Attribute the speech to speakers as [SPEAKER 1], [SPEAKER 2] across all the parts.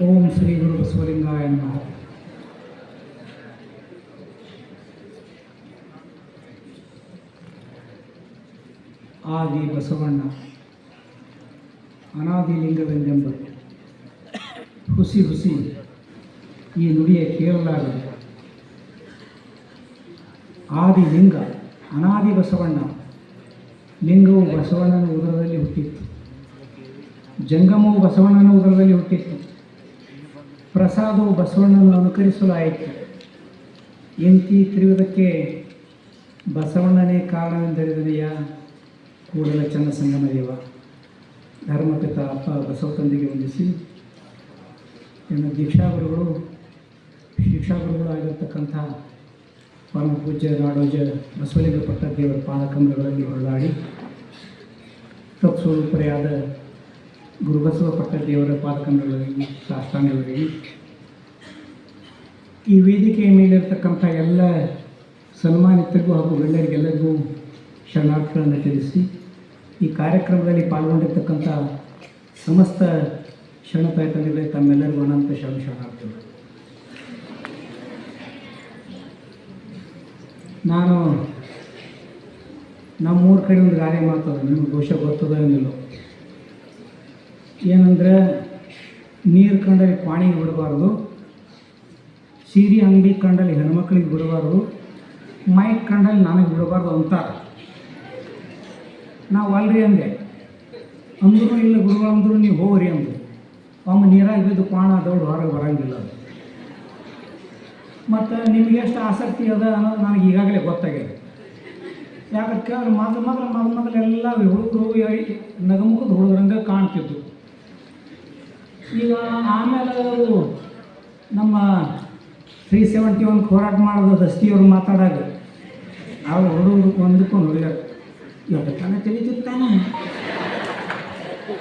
[SPEAKER 1] ಓಂ ಶ್ರೀ ಗುರು ಬಸವಲಿಂಗಾಯ ನಮಃ. ಆದಿ ಬಸವಣ್ಣ, ಅನಾದಿ ಲಿಂಗವೆಂದೆಂಬ ಹುಸಿ ಹುಸಿ ಈ ನುಡಿಯ ಕೇಳಲಾಗದು. ಆದಿ ಲಿಂಗ, ಅನಾದಿ ಬಸವಣ್ಣ, ಲಿಂಗವು ಬಸವಣ್ಣನ ಉದರದಲ್ಲಿ ಹುಟ್ಟಿತ್ತು. ಜಂಗಮವು ಬಸವಣ್ಣನ ಉದರದಲ್ಲಿ ಹುಟ್ಟಿತ್ತು. ಪ್ರಸಾದವು ಬಸವಣ್ಣನ ಅನುಕರಿಸಲು ಆಯಿತು. ಎಂತಿ ತಿರುವುದಕ್ಕೆ ಬಸವಣ್ಣನೇ ಕಾರಣವೆಂದರಿದನೆಯ ಕೂಡಲ ಚನ್ನ ಸಂಗಮ ದೇವ, ಧರ್ಮಪಿತ ಅಪ್ಪ ಬಸವತಂದಿಗೆ ವಂದಿಸಿ. ಇನ್ನು ದೀಕ್ಷಾಗುರುಗಳು ಶಿಕ್ಷಾಗುರುಗಳು ಆಗಿರ್ತಕ್ಕಂಥ ಪೂಜ್ಯ ನಾಡೋಜ ಬಸವಲಿಂಗ ಪಟ್ಟ ದೇವರ ಪಾದಕಮಲಗಳಲ್ಲಿ ಹೊರಳಾಡಿ ತತ್ಸ್ವರೂಪರೆಯಾದ ಗುರುಬಸವ ಪಟ್ಟದೇವರ ಪಾದಕಂಡಗಳಲ್ಲಿ ಸಾಷ್ಟಾಂಗಗಳಿಗೆ ಈ ವೇದಿಕೆಯ ಮೇಲಿರ್ತಕ್ಕಂಥ ಎಲ್ಲ ಸನ್ಮಾನಿತರಿಗೂ ಹಾಗೂ ಗಣ್ಯರಿಗೆಲ್ಲರಿಗೂ ಶರಣಾರ್ಥಗಳನ್ನು ತಿಳಿಸಿ, ಈ ಕಾರ್ಯಕ್ರಮದಲ್ಲಿ ಪಾಲ್ಗೊಂಡಿರ್ತಕ್ಕಂಥ ಸಮಸ್ತ ಶರಣ ಪ್ರಯತ್ನಗಳಿಗೆ ತಮ್ಮೆಲ್ಲರಿಗೂ ಅನಂತ ಶರಣ ಶರಣಾರ್ಥಿಗಳು. ನಾನು ನಮ್ಮೂರ ಕಡೆ ಒಂದು ಗಾದೆ ಮಾತದ ನಿಮ್ಗೆ ಬಹುಶಃ ಗೊತ್ತದ ಏನಿಲ್ಲೋ ಏನಂದ್ರೆ ನೀರು ಕಂಡಲ್ಲಿ ಪಾಣಿಗೆ ಬಿಡಬಾರ್ದು, ಸೀರೆ ಅಂಗಡಿ ಕಂಡಲ್ಲಿ ಹೆಣ್ಮಕ್ಳಿಗೆ ಬಿಡಬಾರ್ದು, ಮೈಕ್ ಕಂಡಲ್ಲಿ ನನಗೆ ಬಿಡಬಾರ್ದು ಅಂತಾರೆ ನಾವು ಅಲ್ರಿ ಅಂದೆ, ಅಂದರೂ ಇಲ್ಲ ಗುರುಗಳು ಅಂದರೂ ನೀವು ಹೋಗ್ರಿ ಅಂದರು ಒಮ್ಮೆ ನೀರಾಗಿ ಬಿದ್ದು ಪಾಣ ದೌಡ್ ಹೊರಗೆ ಬರಂಗಿಲ್ಲ ಅದು. ಮತ್ತು ನಿಮ್ಗೆ ಎಷ್ಟು ಆಸಕ್ತಿ ಅದ ಅನ್ನೋದು ನನಗೆ ಈಗಾಗಲೇ ಗೊತ್ತಾಗಿದೆ. ಯಾಕಂದ್ರೆ ಮೊದಲು ಮೊದಲು ಮೊದಲು ಮೊದಲೆಲ್ಲ ಹುಡುಗರು ನಗಮುಖದ ಹುಡುಗರಂಗೆ ಕಾಣ್ತಿದ್ದು ಈಗ ಆಮೇಲೆ ಅವರು ನಮ್ಮ ತ್ರೀ ಸೆವೆಂಟಿ ಒನ್ ಹೋರಾಟ ಮಾಡೋದು ದಸ್ತಿಯವ್ರು ಮಾತಾಡಾಗ ಅವ್ರು ಹುಡುಗರು ಹೊಂದ್ಕೊಂಡು ಹುಡುಗರು ಇವತ್ತು ತಾನೆ. ತಿಳಿತಿರ್ತಾನೆ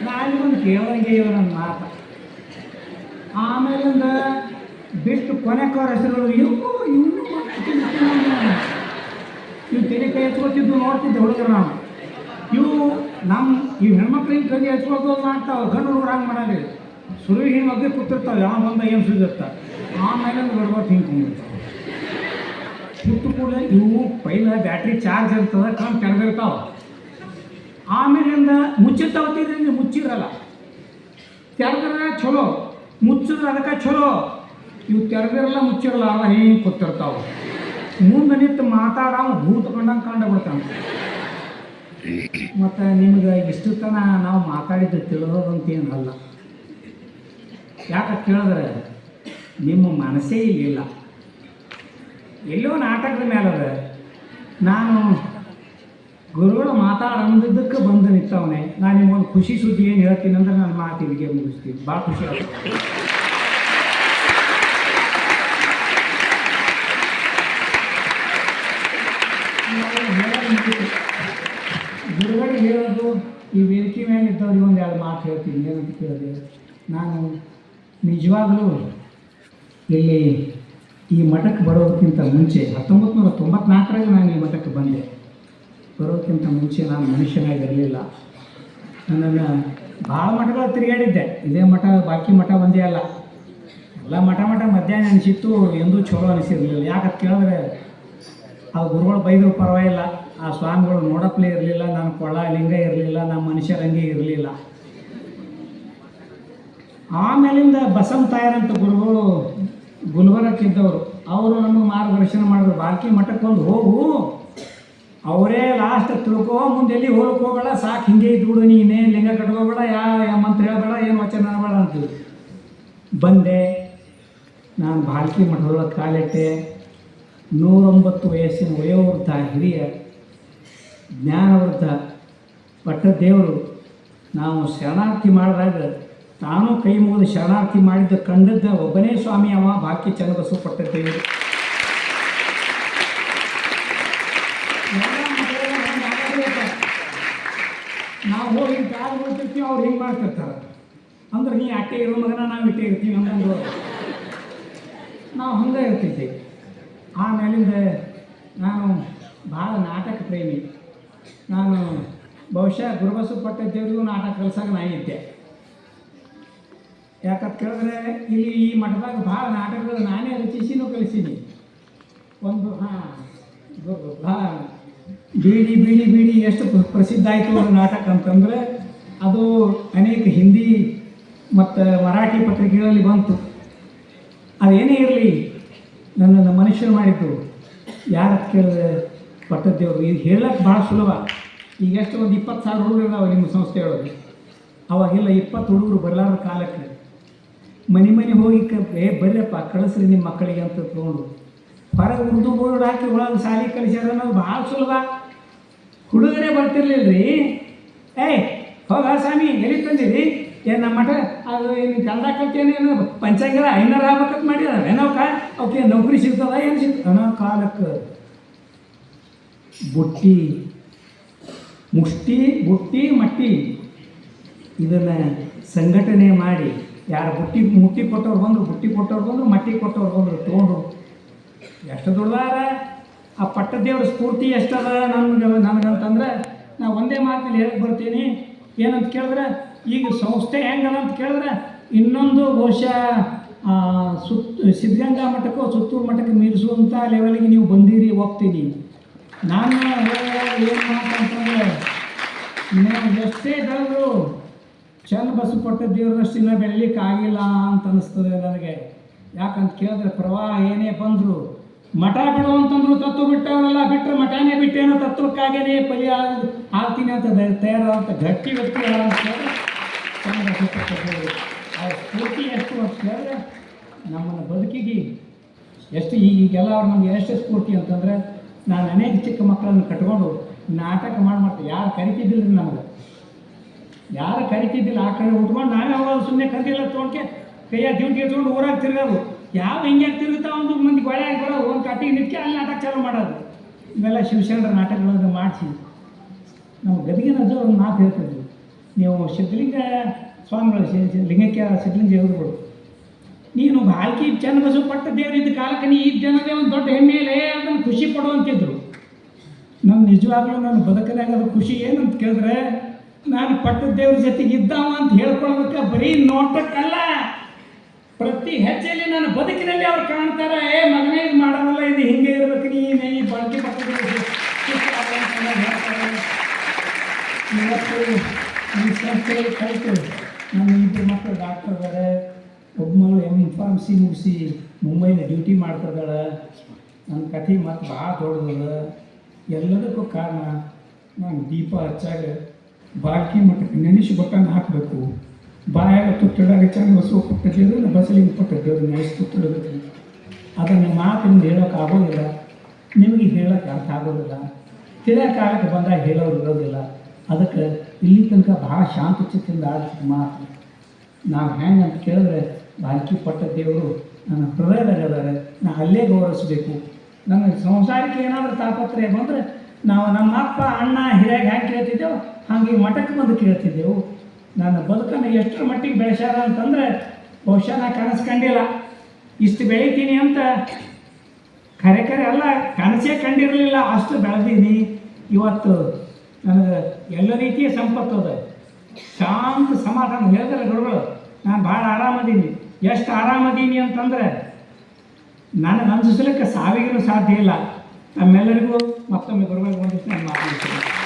[SPEAKER 1] ನಾನು ಒಂದು ಕೇಳಂಗೆ ಇವ ನನ್ನ ಮಾತು. ಆಮೇಲಿಂದ ಬಿಟ್ಟು ಕೊನೆಕವ್ರ ಹೆಸರುಗಳು ಇವು ಇವು ಇವು ತಲೆ ಕೈ ಹಚ್ಕೊತಿದ್ದು ನೋಡ್ತಿದ್ದೆ ಹುಡುಗರು ನಾವು. ಇವು ನಮ್ಮ ಇವು ಹೆಣ್ಮಕ್ಳಿಗೆ ಕೈ ಅಂತ ಮಾಡ್ತಾವೆ ಗಂಡು ಹುಡುಗರು ಹಂಗೆ ಮಾಡಲ್ಲ ಸುರು ಹಿಂಗೆ ಮಗ್ಗೆ ಕೂತಿರ್ತಾವೆ ಯಾವ ಬಂದ ಏನು ಸುರಿದಿರ್ತ ಆಮೇಲೆ ಬರ್ಬೋದು ಹಿಂಗೆ ಕುಂದಿರ್ತಾವೆ ಕೂತು ಕೂಡ ಇವು ಪೈಲ ಬ್ಯಾಟ್ರಿ ಚಾರ್ಜ್ ಇರ್ತದೆ, ಕಣ್ ತೆರೆದಿರ್ತಾವೆ. ಆಮೇಲಿಂದ ಮುಚ್ಚಿರ್ತಾವತ್ತಿದ್ರೆ ಮುಚ್ಚಿರಲ್ಲ ತೆರೆದ್ರೆ ಚಲೋ ಮುಚ್ಚಿದ್ರೆ ಅದಕ್ಕೆ ಚಲೋ ಇವು ತೆರೆದಿರಲ್ಲ, ಮುಚ್ಚಿರಲ್ಲ ಅಲ್ಲ ಹಿಂಗೆ ಕೂತಿರ್ತಾವೆ. ಮುಂದೆ ನಿಂತು ಮಾತಾಡ ಭೂತ ಕಂಡಂಗೆ ಕಂಡು ಬಿಡ್ತಾನೆ. ಮತ್ತು ನಿಮ್ಗೆ ಇಷ್ಟು ತನ ನಾವು ಮಾತಾಡಿದ್ದು ತಿಳಿದೋದಂತ ಏನಲ್ಲ ಯಾಕೆ ಕೇಳಿದ್ರೆ, ನಿಮ್ಮ ಮನಸ್ಸೇ ಇಲ್ಲಿಲ್ಲ. ಎಲ್ಲೋ ನಾಟಕದ ಮೇಲೆ ಅದ ನಾನು ಗುರುಗಳು ಮಾತಾಡಂದಿದ್ದಕ್ಕೆ ಬಂದು ನಿಂತವನೆ. ನಾನು ನಿಮ್ಗೊಂದು ಖುಷಿ ಸುದ್ದಿ ಏನು ಹೇಳ್ತೀನಿ ಅಂದ್ರೆ ನಾನು ಮಾತು ಇಲ್ಲಿಗೆ ಮುಗಿಸ್ತೀನಿ. ಭಾಳ ಖುಷಿ ಆಗ್ತದೆ ಗುರುಗಳಿಗೆ ಹೇಳೋದು, ಈ ವೇದಿಕೆ ಮೇಲೆ ಇದ್ದವ್ರಿಗೆ ಒಂದು ಎರಡು ಮಾತು ಹೇಳ್ತೀನಿ. ಏನಂತ ಕೇಳಿದೆ ನಾನು ನಿಜವಾಗಲೂ ಇಲ್ಲಿ ಈ ಮಠಕ್ಕೆ ಬರೋದಕ್ಕಿಂತ ಮುಂಚೆ ಹತ್ತೊಂಬತ್ತು ನೂರ ತೊಂಬತ್ನಾಲ್ಕರಾಗ ನಾನು ಈ ಮಠಕ್ಕೆ ಬಂದೆ. ಬರೋದಕ್ಕಿಂತ ಮುಂಚೆ ನಾನು ಮನುಷ್ಯನಾಗಿರಲಿಲ್ಲ. ನನ್ನನ್ನು ಭಾಳ ಮಠಗಳು ತಿರುಗಾಡಿದ್ದೆ. ಇದೇ ಮಠ, ಬಾಕಿ ಮಠ ಒಂದೇ ಅಲ್ಲ. ಎಲ್ಲ ಮಠ ಮಠ ಮಧ್ಯಾಹ್ನ ಅನಿಸಿತ್ತು, ಎಂದೂ ಚಲೋ ಅನಿಸಿರಲಿಲ್ಲ. ಯಾಕಂತ ಕೇಳಿದ್ರೆ, ಆ ಗುರುಗಳು ಬೈದ್ರು ಪರವಾಗಿಲ್ಲ. ಆ ಸ್ವಾಮಿಗಳು ನೋಡಪ್ಲೇ ಇರಲಿಲ್ಲ, ನನ್ನ ಕೊಳ ಲಿಂಗ ಇರಲಿಲ್ಲ, ನಮ್ಮ ಮನುಷ್ಯರಂಗೆ ಇರಲಿಲ್ಲ. ಆಮೇಲಿಂದ ಬಸವ ತಾಯರಂತ ಗುರುಗಳು ಗುಲ್ಬರ್ಗಕ್ಕಿದ್ದವರು ಅವರು ನಮಗೆ ಮಾರ್ಗದರ್ಶನ ಮಾಡಿದ್ರು. ಬಾಕಿ ಮಠಕ್ಕೆ ಬಂದು ಹೋಗು. ಅವರೇ ಲಾಸ್ಟ್ ತಿಳ್ಕೋ, ಮುಂದೆ ಎಲ್ಲಿ ಹೋಗಬೇಡ, ಸಾಕು ಹಿಂಗೆ ಇದ್ಬಿಡು ನೀನೇ ಲಿಂಗ ಕಟ್ಕೋಬೇಡ, ಯಾ ಮಂತ್ರ ಹೇಳಬೇಡ, ಏನು ವಚನ ಅನ್ನಬೇಡ ಅಂತೀವಿ ಬಂದೆ. ನಾನು ಬಾಲ್ಕಿ ಮಠದೊಳಗೆ ಕಾಲಿಟ್ಟೆ. ನೂರೊಂಬತ್ತು ವಯಸ್ಸಿನ ವಯೋವೃದ್ಧ ಹಿರಿಯ ಜ್ಞಾನವೃದ್ಧ ಪಟ್ಟದೇವರು, ನಾವು ಶರಣಾರ್ಥಿ ಮಾಡಿದಾಗ ತಾನು ಕೈ ಮುಗಿದು ಶರಣಾರ್ಥಿ ಮಾಡಿದ್ದ ಕಂಡದ್ದ ಒಬ್ಬನೇ ಸ್ವಾಮಿ ಅವ, ಬಾಕಿ ಚನ್ನಬಸವ ಪಟ್ಟ ದೇವರು. ನಾವು ಹೋಗಿ ಕಾಲು ಮುಟ್ಟಿರ್ತೀವಿ ಅವ್ರು ಹಿಂಗೆ ಮಾಡ್ತಿರ್ತಾರೆ? ಅಂದ್ರೆ ನೀ ಅಟ್ಟೆ ಇರೋ ಮಗನ ನಾವು ಇಟ್ಟೆ ಇರ್ತೀವಿ ನಮ್ಮದು ನಾವು ಹಂಗೆ ಇರ್ತಿದ್ದೆ ಆಮೇಲಿಂದ ನಾನು ಭಾಳ ನಾಟಕ ಪ್ರೇಮಿ. ನಾನು ಬಹುಶಃ ಗುರುಬಸು ಪಟ್ಟ ದೇವರಿಗೂ ನಾಟಕ ಕಲ್ಸಾಗ ನಾನು ಇದ್ದೆ. ಯಾಕಂತ ಕೇಳಿದ್ರೆ ಇಲ್ಲಿ ಈ ಮಠದಾಗ ಭಾಳ ನಾಟಕಗಳು ನಾನೇ ರಚಿಸಿನೂ ಕಲಿಸೀನಿ ಒಂದು, ಹಾಂ ಹಾಂ ಬೀಡಿ ಬೀಡಿ ಬೀಡಿ ಎಷ್ಟು ಪ್ರಸಿದ್ಧ ಆಯಿತು ಒಂದು ನಾಟಕ ಅಂತಂದರೆ ಅದು ಅನೇಕ ಹಿಂದಿ ಮತ್ತು ಮರಾಠಿ ಪತ್ರಿಕೆಗಳಲ್ಲಿ ಬಂತು. ಅದೇನೇ ಇರಲಿ, ನನ್ನನ್ನು ಮನುಷ್ಯರು ಮಾಡಿದ್ದು. ಯಾರು ಕೇಳಿದ್ರೆ ಪಟ್ಟದ್ದೇವರು, ಇದು ಹೇಳಕ್ಕೆ ಭಾಳ ಸುಲಭ. ಈಗ ಎಷ್ಟು ಒಂದು ಇಪ್ಪತ್ತು ಸಾವಿರ ಹುಡುಗರು ಇದಾವೆ ನಿಮ್ಮ ಸಂಸ್ಥೆಯೊಳಗೆ. ಅವಾಗೆಲ್ಲ ಇಪ್ಪತ್ತು ಹುಡುಗರು ಬರಲಾರ ಕಾಲಕ್ಕೆ. ಮನೆ ಮನೆ ಹೋಗಿ ಕೇ ಏ ಬರ್ರಪ್ಪ ಕಳಿಸ್ರಿ ನಿಮ್ಮ ಮಕ್ಕಳಿಗೆ ಅಂತ ತೊಗೊಂಡು. ಹೊರಗೆ ಉರ್ದು ಬೋರ್ಡ್ ಹಾಕಿ ಒಳಗೆ ಶಾಲೆ ಕಳಿಸ್ಯಾರ ಅನ್ನೋದು ಭಾಳ ಸುಲಭ. ಹುಡುಗರೇ ಬರ್ತಿರ್ಲಿಲ್ಲ ರೀ ಏಯ್ ಹೋಗ ಸ್ವಾಮಿ, ಎಲ್ಲಿ ತಂದಿರಿ ಏನು ನಮ್ಮ ಮಠ, ಅದು ಏನು ಕನ್ನಡ ಕಲ್ತೇನೇನು ಪಂಚಾಂಗರ ಐನೂರು ಆಗ್ಬೇಕಂತ ಮಾಡಿದಾರೆ ಏನೋಕ ಅವಕ್ಕೆ ನೌಕರಿ ಸಿಗ್ತದ, ಏನು ಸಿಗ್ತದೆ? ಅನ್ನೋ ಕಾಲಕ್ಕೆ. ಬುಟ್ಟಿ, ಮುಷ್ಟಿ, ಬುಟ್ಟಿ, ಮಟ್ಟಿ, ಇದನ್ನು ಸಂಘಟನೆ ಮಾಡಿ ಯಾರು ಬುಟ್ಟಿ ಮುಟ್ಟಿ ಕೊಟ್ಟವ್ರು ಬಂದರು, ಬುಟ್ಟಿ ಕೊಟ್ಟವ್ರು ಬಂದರು, ಮಟ್ಟಿ ಕೊಟ್ಟವ್ರು ಬಂದರು, ತೊಗೊಂಡು ಎಷ್ಟು ದುಡ್ದಾರ ಆ ಪಟ್ಟದೇವ್ರ ಸ್ಫೂರ್ತಿ ಎಷ್ಟದ ನನಗೆ, ನನಗಂತಂದ್ರೆ ನಾ ಒಂದೇ ಮಾತಿನಲ್ಲಿ ಹೇಳಕ್ಕೆ ಬರ್ತೀನಿ. ಏನಂತ ಕೇಳಿದ್ರೆ, ಈಗ ಸಂಸ್ಥೆ ಹೆಂಗದ ಅಂತ ಕೇಳಿದ್ರೆ, ಇನ್ನೊಂದು ಬಹುಶಃ ಸುತ್ತ ಸುತ್ ಸಿದ್ಧಗಂಗಾ ಮಠಕ್ಕೋ ಸುತ್ತೂರು ಮಠಕ್ಕೆ ಮೀರಿಸುವಂಥ ಲೆವೆಲ್ಗೆ ನೀವು ಬಂದಿರಿ, ಹೋಗ್ತೀನಿ. ನಾನು ಏನು ಮಾತಂತಂದ್ರೆ ನೀವು ಎಷ್ಟೇ ಬೆಳೆದ್ರು ಚಂದ ಬಸ್ಸು ಕೊಟ್ಟ ದೇವ್ರದಷ್ಟು ಇನ್ನೂ ಬೆಳಿಲಿಕ್ಕೆ ಆಗಿಲ್ಲ ಅಂತ ಅನ್ನಿಸ್ತದೆ ನನಗೆ. ಯಾಕಂತ ಕೇಳಿದ್ರೆ ಪ್ರವಾಹ ಏನೇ ಬಂದರು, ಮಠ ಬಿಡು ಅಂತಂದ್ರು ತತ್ವ ಬಿಟ್ಟವರಲ್ಲ ಬಿಟ್ಟರೆ ಮಠನೇ ಬಿಟ್ಟೇನೋ ತತ್ವಕ್ಕಾಗೇನೆ ಪಲಿ ಆಗ್- ಆಗ್ತೀನಿ ಅಂತ ತಯಾರಾದಂಥ ಗಟ್ಟಿ ವ್ಯಕ್ತಿ ಆ ಸ್ಫೂರ್ತಿ ಎಷ್ಟು ಅಂತ ಕೇಳಿದ್ರೆ ನಮ್ಮನ್ನು ಬದುಕಿಗೆ ಎಷ್ಟು ಈಗೆಲ್ಲ ಅವ್ರು ನಮ್ಗೆ ಎಷ್ಟು ಸ್ಫೂರ್ತಿ ಅಂತಂದ್ರೆ, ನಾನು ಅನೇಕ ಚಿಕ್ಕ ಮಕ್ಕಳನ್ನು ಕಟ್ಕೊಂಡು ನಾಟಕ ಮಾಡಿ ಮಾಡ್ತೀವಿ ಯಾರು ಕರಿತಿದ್ದಿಲ್ಲ ನಮಗೆ. ಯಾರು ಕರಿತಿದ್ದಿಲ್ಲ, ಆ ಕಡೆ ಉಟ್ಕೊಂಡು ನಾವು ಯಾವಾಗ ಸುಮ್ಮನೆ ಕರೆದಿಲ್ಲ ತೊಗೊಂಡ್ಕೆ ಕೈಯ ಡ್ಯೂಟಿಗೆ ಎತ್ಕೊಂಡು ಊರಾಗ ಯಾವ ಹಿಂಗೆ ತಿರುಗುತ್ತಾ ಒಂದು ಮಂದಿ ಗೊಳೆ ಬರೋದು, ಒಂದು ಕಟ್ಟಿಗೆ ನಿತ್ಕೆ ಅಲ್ಲಿ ನಾಟಕ ಚಾಲು ಮಾಡೋದು. ಇವೆಲ್ಲ ಶಿವಶಂಕರ ನಾಟಕಗಳನ್ನು ಮಾಡಿಸಿ. ನಮ್ಮ ಗದಗಿನ ಅಜ್ಜ ಒಂದು ಮಾತು ಹೇಳ್ತಿದ್ವಿ ನೀವು ಸಿದ್ಧಲಿಂಗ ಸ್ವಾಮಿಗಳು ಲಿಂಗಕ್ಕೆ ಸಿದ್ಧಲಿಂಗ ಹೇಳಿದ್ರು ನೀನು ಬಾಲ್ಕಿ ಬಸವ ಪಟ್ಟ ದೇವರಿದ್ದ ಕಾಲಕ್ಕೆ ನೀ ಈ ಜನದೇ ಒಂದು ದೊಡ್ಡ ಹೆಮ್ಮೆಯಲ್ಲೇ ಅದನ್ನು ಖುಷಿ ಪಡುವಂತಿದ್ರು ನನ್ನ ನಿಜವಾಗ್ಲೂ ನನ್ನ ಬದುಕದಾಗ ಅದು ಖುಷಿ ಅಂತ ಕೇಳಿದ್ರೆ ನಾನು ಪಟ್ಟದ ದೇವ್ರ ಜೊತೆಗೆ ಇದ್ದಾವ ಅಂತ ಹೇಳ್ಕೊಳ್ಳೋದಕ್ಕೆ ಬರೀ ನೋಟಕ್ಕಲ್ಲ. ಪ್ರತಿ ಹೆಜ್ಜೆಯಲ್ಲಿ ನನ್ನ ಬದುಕಿನಲ್ಲಿ ಅವ್ರು ಕಾಣ್ತಾರೆ, ಏ, ಮಗನೇ, ಇದು ಮಾಡೋಲ್ಲ, ಇದು ಹಿಂಗೆ ಇರ್ಬೇಕು ನೀನು ಈ ಬಳಕೆ ಸಂಸ್ಥೆಯಲ್ಲಿ ಕಲಿತು ನಾನು ಇಬ್ಬರು ಮಕ್ಕಳು ಡಾಕ್ಟರ್ ಇದ್ದಾರೆ ಒಬ್ಬ ಮಗಳು ಎಂ ಫಾರ್ಮಸಿ ಮುಗಿಸಿ ಮುಂಬೈನ ಡ್ಯೂಟಿ ಮಾಡ್ತಿದ್ದಾಳೆ. ನನ್ನ ಕಥೆ ಮತ್ತು ಭಾಳ ದೊಡ್ಡದದ ಎಲ್ಲದಕ್ಕೂ ಕಾರಣ, ನಾನು ದೀಪ ಹಚ್ಚಾಗ ಬಾಲ್ಕಿ ಮಟ್ಟಕ್ಕೆ ನೆನೆಸಿ ಬಟ್ಟನ್ನು ಹಾಕಬೇಕು. ಬಾಯಾಗ ತುತ್ತಿಡಾಗ ಚಂದ ಬಸವ ಕೊಟ್ಟಿದ್ದೇವೆ ಬಸಲಿಗೆ ಕೊಟ್ಟಿದ್ದೇವೆ ನೆನೆಸಿ ತುತ್ತಿಡಬೇಕು ಅದನ್ನು ಮಾತಿನಿಂದ ಹೇಳೋಕೆ ಆಗೋದಿಲ್ಲ. ನಿಮಗೆ ಹೇಳೋಕೆ ಅರ್ಥ ಆಗೋದಿಲ್ಲ. ತಿಳಿಯೋಕೆ ಆಗಕ್ಕೆ ಬಂದಾಗ ಹೇಳೋರು ಇರೋದಿಲ್ಲ. ಅದಕ್ಕೆ ಇಲ್ಲಿ ತನಕ ಭಾಳ ಶಾಂತ ಚಿತ್ತದಿಂದ ಆಡ್ತಿದ್ದ ಮಾತು. ನಾವು ಹೆಂಗೆ ಅಂತ ಕೇಳಿದ್ರೆ ಬಾಲ್ಕಿ ಪಟ್ಟ ದೇವರು ನನ್ನ ಹೃದಯದಾಗ ಅದಾರೆ ನಾ ಅಲ್ಲೇ ಗೌರವಿಸಬೇಕು. ನನ್ನ ಸಂಸಾರಕ್ಕೆ ಏನಾದರೂ ತಾಪತ್ರಯ ಬಂದರೆ ನಾವು ನಮ್ಮ ಅಪ್ಪ ಅಣ್ಣ ಹಿರಿಯಾಗಿ ಹ್ಯಾಂಗೆ ಕೇಳ್ತಿದ್ದೆವು? ಹಾಗೆ ಮಠಕ್ಕೆ ಬಂದು ಕೇಳ್ತಿದ್ದೆವು. ನನ್ನ ಬದುಕನ್ನು ಎಷ್ಟರ ಮಟ್ಟಿಗೆ ಬೆಳೆಸ್ಯಾರ ಅಂತಂದರೆ ಬಹುಶಃ ನಾ ಇಷ್ಟು ಬೆಳಿತೀನಿ ಅಂತ ಕರೆ ಕರೆ ಅಲ್ಲ, ಕನಸೇ ಕಂಡಿರಲಿಲ್ಲ, ಅಷ್ಟು ಬೆಳೆದೀನಿ ಇವತ್ತು ನನಗೆ ಎಲ್ಲ ರೀತಿಯ ಸಂಪತ್ತು ಅದ. ಶಾಂತ ಸಮಾಧಾನ ಹೇಳಿದ್ರೆ ಗುರುಗಳು, ನಾನು ಭಾಳ ಆರಾಮದೀನಿ. ಎಷ್ಟು ಆರಾಮದೀನಿ ಅಂತಂದರೆ, ನನಗೆ ಅನ್ಸಿಸ್ಲಿಕ್ಕೆ ಸಾವಿಗೂ ಸಾಧ್ಯ ಇಲ್ಲ. ನಮ್ಮೆಲ್ಲರಿಗೂ ಮತ್ತೊಮ್ಮೆ ಗುರುಗಳಿಗೆ ಒಂದಿಷ್ಟು ನಾನು ಮಾತನಾಡ್ತೀನಿ